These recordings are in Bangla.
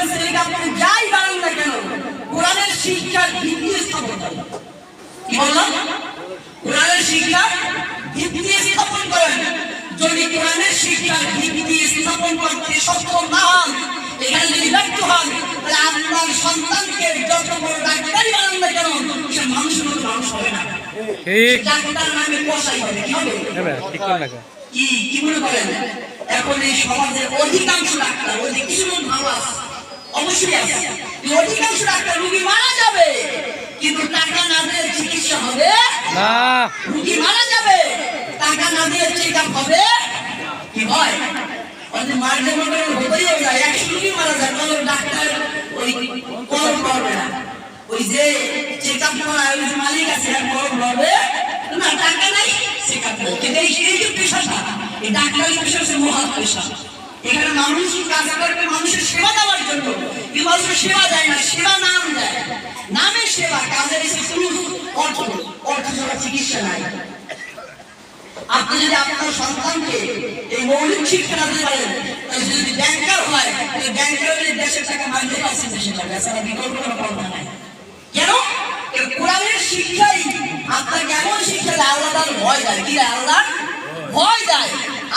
কাপড় সেরি কাপড় যাই বানান না কেন কোরআনের শিক্ষার ভিত্তি স্থাপন করেন। কি বললাম? কোরআনের শিক্ষা ভিত্তি স্থাপন করেন। যদি কোরআনের শিক্ষার ভিত্তি স্থাপন করতে সক্ষম না হন এখানে যদি ব্যর্থ হন তাহলে আপনার সন্তানকে যত বড় ডাক্তারই বানান না কেন সে মানুষের মতো মানুষ হবে না। ডাক্তার নামে কষাই হবে কি হবে? মনে করেন? এখন এই সমাজের অধিকাংশ ডাক্তার অধিক কিছু লোক ভালো আছে অবশ্যই আছে। অধিকাংশ ডাক্তার রুগী মারা যাবে কিন্তু টাকা না দিয়ে চিকিৎসা হবে? না। রুগী মারা যাবে টাকা না দিয়ে চেক আপ হবে? কি হয়? ওদের মারতে মনে হতেই যায়। একশো রুগী মারা যায় কোনো ডাক্তার ওই করবে না। ওই যে চেক আপ করা ওই যে মালিক আছে আর হবে না টাকা নাই চেক আপ কিন্তু এই এই যে পেশাটা এই ডাক্তারি পেশা হচ্ছে মহৎ পেশা। এখানে মানুষ কাজ করবে মানুষের সেবা দেওয়ার জন্য কিন্তু মানুষের সেবা দেয় না, সেবা নাম দেয়। নামে সেবা কাজের কোনো অর্থ অর্থ ছাড়া চিকিৎসা নাই। আপনি যদি আপনার সন্তানকে এই মৌলিক শিক্ষা দিতে পারেন যদি ব্যাংকার হয় ব্যাংকার হলে দেশের টাকা মানতে পারছেন দেশের টাকা, এছাড়া বিকল্প কোনো কথা নাই। কেন? এই কোরআনের শিক্ষাই আপনাকে এমন শিক্ষা দেয়, আল্লাহ তার ভয় দেয়। কি আল্লাহ ভয় দেয়।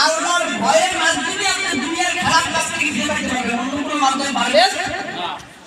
আল্লাহর ভয়ের মাধ্যমে আপনি দুনিয়ার খারাপ কাজ থেকে ফিরে রাখতে পারবেন, অন্য কোনো মাধ্যমে পারবেন